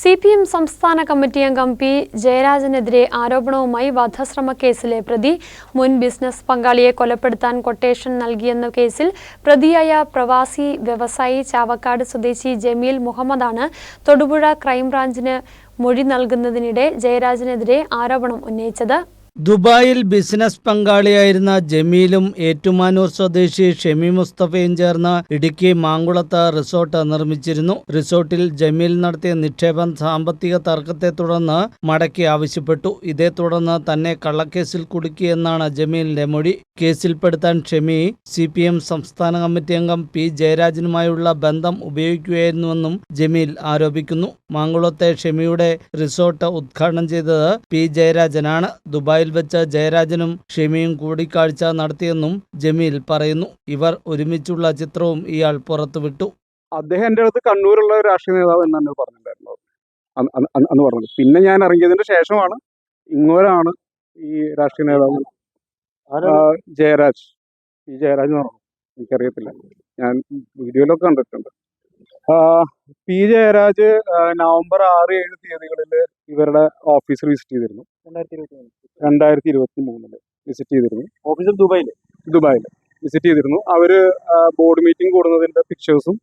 C P M സംസ്ഥാന committee അംഗം P ജയരാജനെതിരെ ആരോപണവുമായി വധശ്രമ കേസിലെ പ്രതി മുൻ ബിസിനസ് പങ്കാളിയെ കൊലപ്പെടുത്താൻ കൊട്ടേഷൻ നൽകിയെന്ന കേസിൽ പ്രതിയായ പ്രവാസി വ്യവസായി ചാവക്കാട് സ്വദേശി ജമീൽ മുഹമ്മദാണ് തൊടുപുഴ ക്രൈംബ്രാഞ്ചിന് മൊഴി നൽകുന്നതിനിടെ ജയരാജനെതിരെ ആരോപണം ഉന്നയിച്ചത്. ദുബായിൽ ബിസിനസ് പങ്കാളിയായിരുന്ന ജമീലും ഏറ്റുമാനൂർ സ്വദേശി ഷെമി മുസ്തഫയും ചേർന്ന് ഇടുക്കി മാങ്കുളത്ത് റിസോർട്ട് നിർമ്മിച്ചിരുന്നു. റിസോർട്ടിൽ ജമീൽ നടത്തിയ നിക്ഷേപം സാമ്പത്തിക തർക്കത്തെ തുടർന്ന് മടക്കി ആവശ്യപ്പെട്ടു. ഇതേ തുടർന്ന് തന്നെ കള്ളക്കേസിൽ കുടുക്കിയെന്നാണ് ജമീലിന്റെ മൊഴി. കേസിൽപ്പെടുത്താൻ ഷെമി സി പി എം സംസ്ഥാന കമ്മിറ്റി അംഗം പി ജയരാജനുമായുള്ള ബന്ധം ഉപയോഗിക്കുകയായിരുന്നുവെന്നും ജമീൽ ആരോപിക്കുന്നു. മാങ്കുളത്തെ ഷെമിയുടെ റിസോർട്ട് ഉദ്ഘാടനം ചെയ്തത് പി ജയരാജനാണ്. ദുബായിൽ വെച്ച് ജയരാജനും ഷെമിയും കൂടിക്കാഴ്ച നടത്തിയെന്നും ജമീൽ പറയുന്നു. ഇവർ ഒരുമിച്ചുള്ള ചിത്രവും ഇയാൾ പുറത്തുവിട്ടു. അദ്ദേഹം എന്റെ അടുത്ത് കണ്ണൂരുള്ള ഒരു രാഷ്ട്രീയ നേതാവ് എന്നാണ് പറഞ്ഞിട്ടുണ്ടായിരുന്നത് അന്ന് പറഞ്ഞത്. പിന്നെ ഞാൻ ഇറങ്ങിയതിന് ശേഷമാണ് ഇങ്ങോരാണ് ഈ രാഷ്ട്രീയ നേതാവ് ആ, ജയരാജ്. ഈ ജയരാജ് എന്ന് പറഞ്ഞു എനിക്കറിയത്തില്ല. ഞാൻ വീഡിയോയിലൊക്കെ കണ്ടിട്ടുണ്ട്. പി ജയരാജ് നവംബർ ആറ് ഏഴ് തീയതികളിൽ ഇവരുടെ ഓഫീസ് വിസിറ്റ് ചെയ്തിരുന്നു. രണ്ടായിരത്തി ഇരുപത്തി മൂന്നിൽ വിസിറ്റ് ചെയ്തിരുന്നു ഓഫീസർ ദുബായിൽ ദുബായിൽ വിസിറ്റ് ചെയ്തിരുന്നു. അവർ ബോർഡ് മീറ്റിംഗ് കൂടുന്നതിന്റെ പിക്ചേഴ്സും